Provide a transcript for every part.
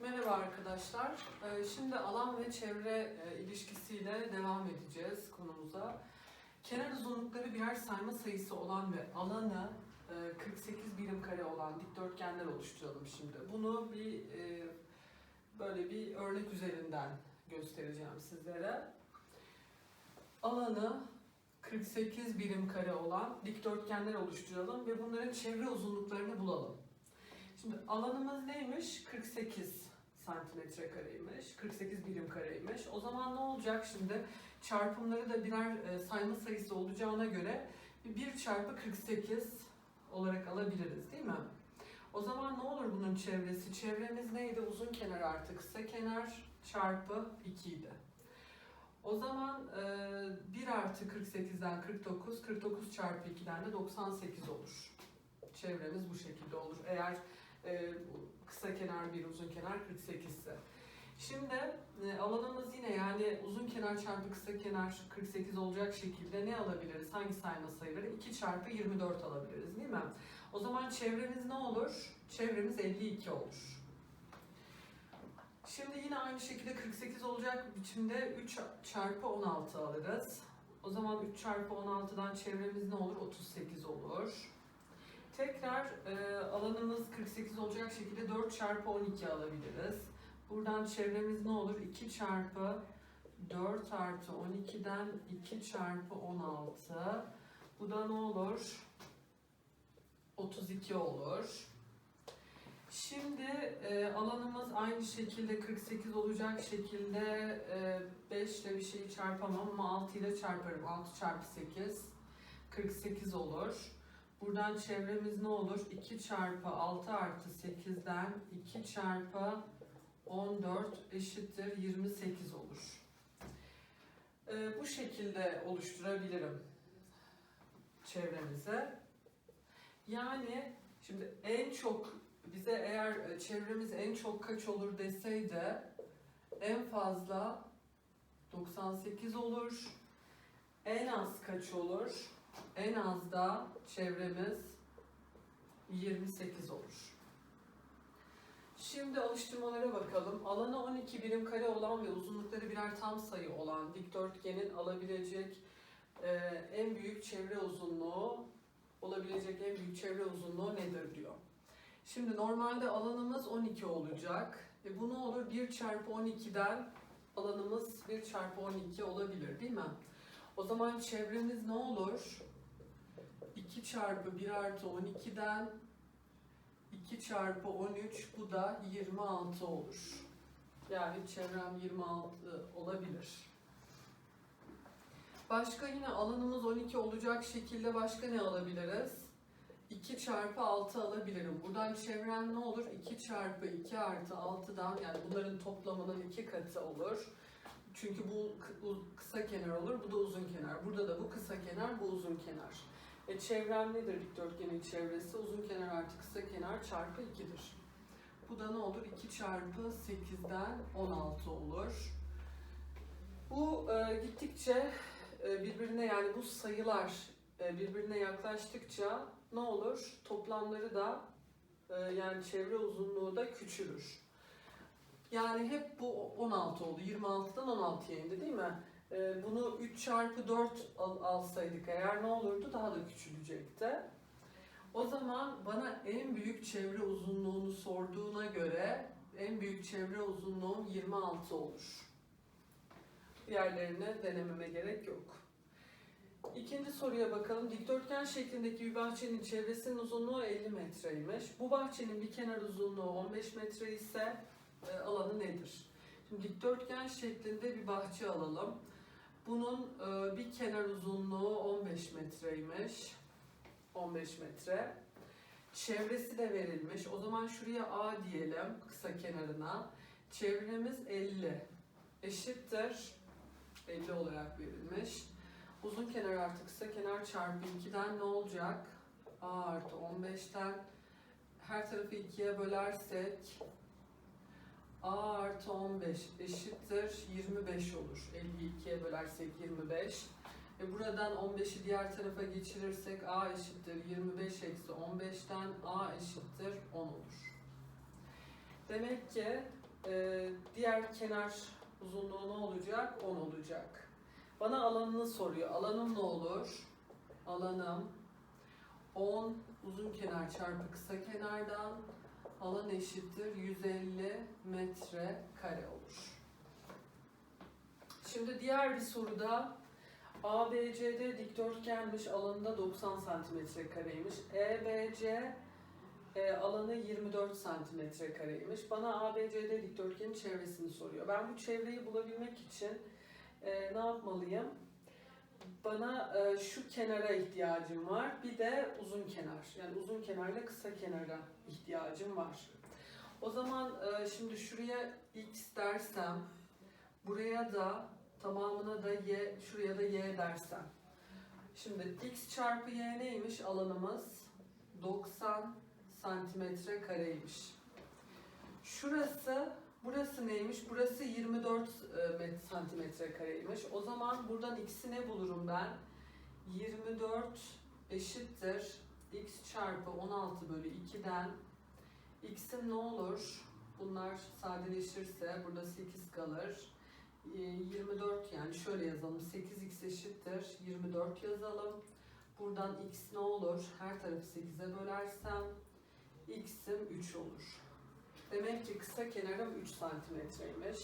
Merhaba arkadaşlar. Ee, Şimdi alan ve çevre e, ilişkisiyle devam edeceğiz konumuza. Kenar uzunlukları birer sayma sayısı olan ve alanı e, 48 birim kare olan dikdörtgenler oluşturalım şimdi. Bunu bir e, böyle bir örnek üzerinden göstereceğim sizlere. Alanı 48 birim kare olan dikdörtgenler oluşturalım ve bunların çevre uzunluklarını bulalım. Şimdi alanımız neymiş? 48 santimetre kareymiş. 48 birim kareymiş. O zaman ne olacak şimdi? Çarpımları da birer e, sayma sayısı olacağına göre 1 çarpı 48 olarak alabiliriz değil mi? O zaman ne olur bunun çevresi? Çevremiz neydi? Uzun kenar artı kısa kenar çarpı 2 idi. O zaman e, 1 artı 48'den 49, 49 çarpı 2'den de 98 olur. Çevremiz bu şekilde olur. Eğer e, kısa kenar bir uzun kenar 48 ise. Şimdi e, alanımız yine yani uzun kenar çarpı kısa kenar 48 olacak şekilde ne alabiliriz? Hangi sayma sayıları? 2 çarpı 24 alabiliriz değil mi? O zaman çevremiz ne olur? Çevremiz 52 olur. Şimdi yine aynı şekilde 48 olacak biçimde 3 çarpı 16 alırız. O zaman 3 çarpı 16'dan çevremiz ne olur? 38 olur. Tekrar e, alanımız 48 olacak şekilde 4 çarpı 12 alabiliriz. Buradan çevremiz ne olur? 2 çarpı 4 artı 12'den 2 çarpı 16. Bu da ne olur? 32 olur. Şimdi e, alanımız aynı şekilde 48 olacak şekilde e, 5 ile bir şeyi çarpamam ama 6 ile çarparım. 6 çarpı 8 48 olur. Buradan çevremiz ne olur? 2 çarpı 6 artı 8'den 2 çarpı 14 eşittir 28 olur. Ee, bu şekilde oluşturabilirim çevremize. Yani şimdi en çok bize eğer e, çevremiz en çok kaç olur deseydi en fazla 98 olur. En az kaç olur? En az da çevremiz 28 olur. Şimdi alıştırmalara bakalım. Alanı 12 birim kare olan ve uzunlukları birer tam sayı olan dikdörtgenin alabilecek e, en büyük çevre uzunluğu olabilecek en büyük çevre uzunluğu nedir diyor. Şimdi normalde alanımız 12 olacak. E bu ne olur? 1 çarpı 12'den alanımız 1 çarpı 12 olabilir değil mi? O zaman çevremiz ne olur? 2 çarpı 1 artı 12'den 2 çarpı 13 bu da 26 olur. Yani çevrem 26 olabilir. Başka yine alanımız 12 olacak şekilde başka ne alabiliriz? 2 çarpı 6 alabilirim. Buradan çevrem ne olur? 2 çarpı 2 artı 6'dan yani bunların toplamının 2 katı olur. Çünkü bu kı- bu kısa kenar olur, bu da uzun kenar. Burada da bu kısa kenar, bu uzun kenar. E çevrem nedir dikdörtgenin çevresi? Uzun kenar artı kısa kenar çarpı 2'dir. Bu da ne olur? 2 çarpı 8'den 16 olur. Bu e, gittikçe e, birbirine yani bu sayılar birbirine yaklaştıkça ne olur? Toplamları da e, yani çevre uzunluğu da küçülür. Yani hep bu 16 oldu. 26'dan 16'ya indi değil mi? Ee, bunu 3 çarpı 4 al- alsaydık eğer ne olurdu? Daha da küçülecekti. O zaman bana en büyük çevre uzunluğunu sorduğuna göre en büyük çevre uzunluğum 26 olur. Diğerlerine denememe gerek yok. İkinci soruya bakalım. Dikdörtgen şeklindeki bir bahçenin çevresinin uzunluğu 50 metreymiş. Bu bahçenin bir kenar uzunluğu 15 metre ise e, alanı nedir? Şimdi dikdörtgen şeklinde bir bahçe alalım. Bunun e, bir kenar uzunluğu 15 metreymiş. 15 metre. Çevresi de verilmiş. O zaman şuraya A diyelim kısa kenarına. Çevremiz 50. Eşittir. 50 olarak verilmiş. Uzun kenar artı kısa kenar çarpı 2'den ne olacak? A artı 15'ten her tarafı 2'ye bölersek A artı artı 15 eşittir 25 olur. 52'ye bölersek 25. Ve buradan 15'i diğer tarafa geçirirsek a eşittir 25 eksi 15'ten a eşittir 10 olur. Demek ki e, diğer kenar uzunluğu ne olacak? 10 olacak. Bana alanını soruyor. Alanım ne olur? Alanım 10 uzun kenar çarpı kısa kenardan alan eşittir 150 metre kare olur. Şimdi diğer bir soruda ABCD dikdörtgenmiş alanında 90 santimetre kareymiş. EBC e, alanı 24 santimetre kareymiş. Bana ABCD dikdörtgenin çevresini soruyor. Ben bu çevreyi bulabilmek için e, ne yapmalıyım? Bana e, şu kenara ihtiyacım var. Bir de uzun kenar. Yani uzun kenarla kısa kenara ihtiyacım var. O zaman e, şimdi şuraya x dersem, buraya da tamamına da y, şuraya da y dersem. Şimdi x çarpı y neymiş alanımız? 90 santimetre kareymiş. Şurası, burası neymiş? Burası 24 e, met- santimetre kareymiş. O zaman buradan x'i ne bulurum ben? 24 eşittir x çarpı 16 bölü 2'den x'im ne olur? Bunlar sadeleşirse burada 8 kalır. E, 24 yani şöyle yazalım. 8x eşittir 24 yazalım. Buradan x ne olur? Her tarafı 8'e bölersem x'im 3 olur. Demek ki kısa kenarım 3 santimetreymiş.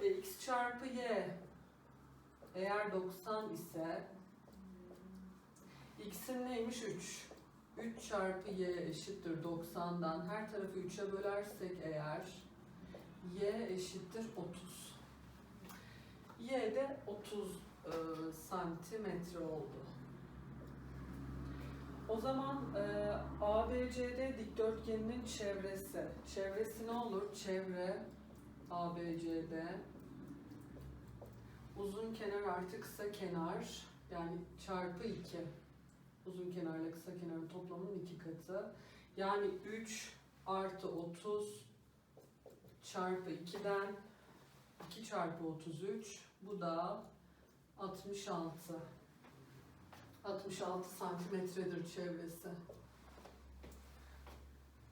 E, x çarpı y eğer 90 ise x'in neymiş 3. 3 çarpı y eşittir 90'dan her tarafı 3'e bölersek eğer y eşittir 30. Y de 30 e, santimetre oldu. O zaman e, ABCD dikdörtgeninin çevresi. Çevresi ne olur? Çevre ABCD uzun kenar artı kısa kenar yani çarpı 2. Uzun kenarla kısa kenarın toplamının iki katı. Yani 3 artı 30 çarpı 2'den 2 çarpı 33 bu da 66. 66 santimetredir çevresi.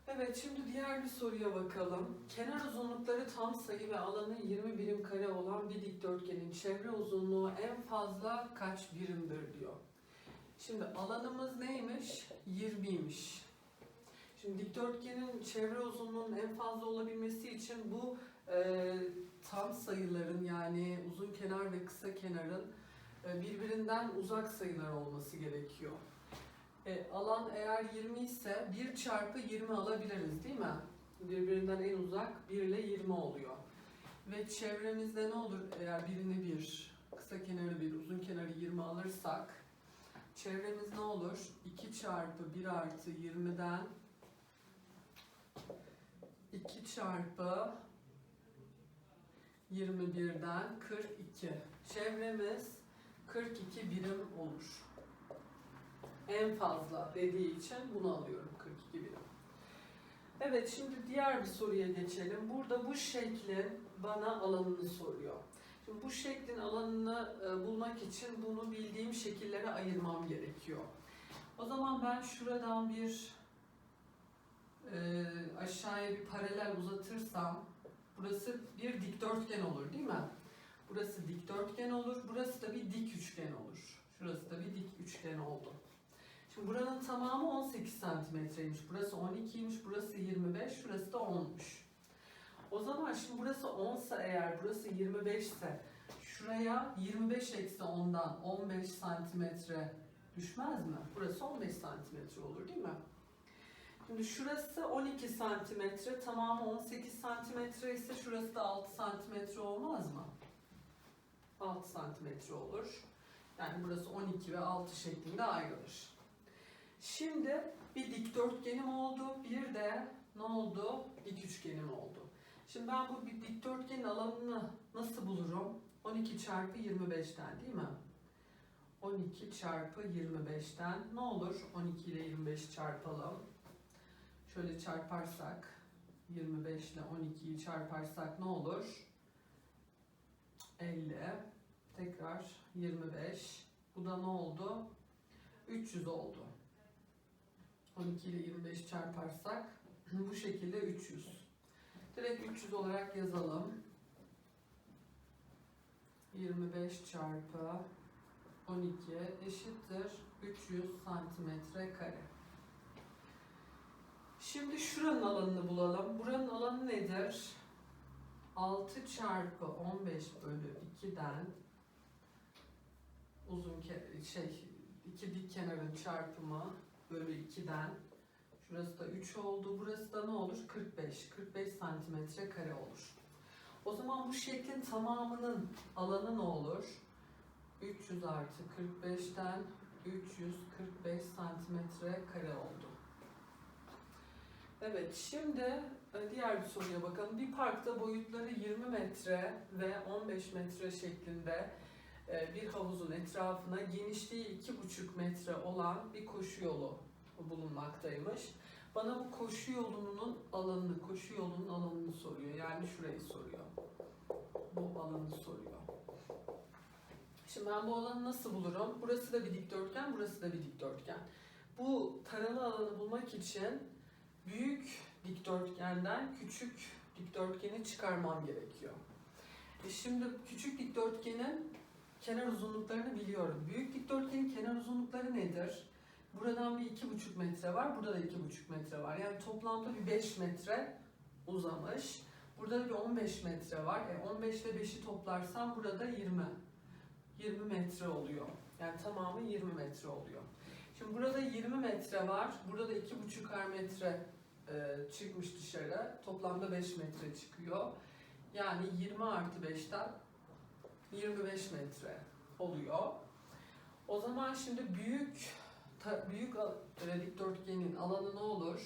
Evet şimdi diğer bir soruya bakalım. Kenar uzunlukları tam sayı ve alanı 20 birim kare olan bir dikdörtgenin çevre uzunluğu en fazla kaç birimdir diyor. Şimdi alanımız neymiş? 20'ymiş. Şimdi dikdörtgenin çevre uzunluğunun en fazla olabilmesi için bu e, tam sayıların yani uzun kenar ve kısa kenarın birbirinden uzak sayılar olması gerekiyor. E, alan eğer 20 ise 1 çarpı 20 alabiliriz değil mi? Birbirinden en uzak 1 ile 20 oluyor. Ve çevremizde ne olur eğer birini 1, kısa kenarı 1, uzun kenarı 20 alırsak çevremiz ne olur? 2 çarpı 1 artı 20'den 2 çarpı 21'den 42. Çevremiz 42 birim olur. En fazla dediği için bunu alıyorum 42 birim. Evet şimdi diğer bir soruya geçelim. Burada bu şeklin bana alanını soruyor. Şimdi bu şeklin alanını e, bulmak için bunu bildiğim şekillere ayırmam gerekiyor. O zaman ben şuradan bir e, aşağıya bir paralel uzatırsam burası bir dikdörtgen olur değil mi? Burası dikdörtgen olur, burası da bir dik üçgen olur. Şurası da bir dik üçgen oldu. Şimdi buranın tamamı 18 santimetreymiş. Burası 12'ymiş, burası 25, şurası da 10'muş. O zaman şimdi burası 10 ise eğer, burası 25 ise şuraya 25 eksi 10'dan 15 santimetre düşmez mi? Burası 15 santimetre olur değil mi? Şimdi şurası 12 santimetre, tamamı 18 santimetre ise şurası da 6 santimetre olmaz mı? 6 santimetre olur. Yani burası 12 ve 6 şeklinde ayrılır. Şimdi bir dikdörtgenim oldu, bir de ne oldu? Dik üçgenim oldu. Şimdi ben bu bir dikdörtgenin alanını nasıl bulurum? 12 çarpı 25'ten değil mi? 12 çarpı 25'ten ne olur? 12 ile 25 çarpalım. Şöyle çarparsak 25 ile 12'yi çarparsak ne olur? 50. Tekrar 25. Bu da ne oldu? 300 oldu. 12 ile 25 çarparsak bu şekilde 300. Direkt 300 olarak yazalım. 25 çarpı 12 eşittir 300 santimetre kare. Şimdi şuranın alanını bulalım. Buranın alanı nedir? 6 çarpı 15 bölü 2'den uzun şey iki dik kenarın çarpımı bölü 2'den şurası da 3 oldu. Burası da ne olur? 45. 45 santimetre kare olur. O zaman bu şeklin tamamının alanı ne olur? 300 artı 45'ten 345 santimetre kare oldu. Evet, şimdi e, diğer bir soruya bakalım. Bir parkta boyutları 20 metre ve 15 metre şeklinde e, bir havuzun etrafına genişliği 2,5 metre olan bir koşu yolu bulunmaktaymış. Bana bu koşu yolunun alanını, koşu yolunun alanını soruyor. Yani şurayı soruyor. Bu alanı soruyor. Şimdi ben bu alanı nasıl bulurum? Burası da bir dikdörtgen, burası da bir dikdörtgen. Bu taralı alanı bulmak için büyük dikdörtgenden küçük dikdörtgeni çıkarmam gerekiyor. E şimdi küçük dikdörtgenin kenar uzunluklarını biliyorum. Büyük dikdörtgenin kenar uzunlukları nedir? Buradan bir iki buçuk metre var, burada da iki buçuk metre var. Yani toplamda bir 5 metre uzamış. Burada da bir 15 metre var. E 15 ile 5'i toplarsam burada 20. 20 metre oluyor. Yani tamamı 20 metre oluyor. Şimdi burada 20 metre var. Burada da 2,5 metre e, çıkmış dışarı. Toplamda 5 metre çıkıyor. Yani 20 artı 5'ten 25 metre oluyor. O zaman şimdi büyük ta- büyük e, dikdörtgenin alanı ne olur?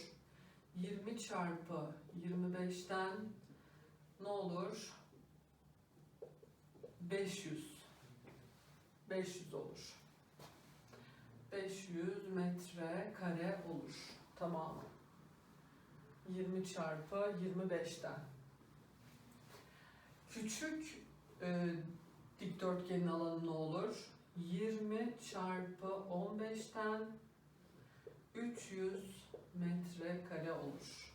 20 çarpı 25'ten ne olur? 500. 500 olur. 500 metre kare olur. Tamamı. 20 çarpı 25'ten. Küçük e, dikdörtgenin alanı ne olur? 20 çarpı 15'ten 300 metre kare olur.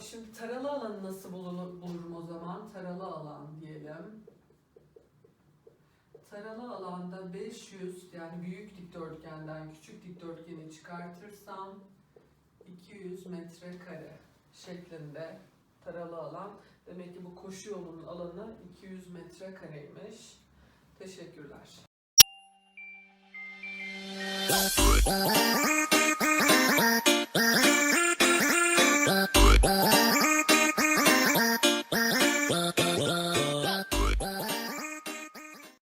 Şimdi taralı alanı nasıl bulunur, bulurum o zaman? Taralı alan diyelim. Taralı alanda 500 yani büyük dikdörtgenden küçük dikdörtgeni çıkartırsam 200 metre kare şeklinde taralı alan. Demek ki bu koşu yolunun alanı 200 metre kareymiş. Teşekkürler.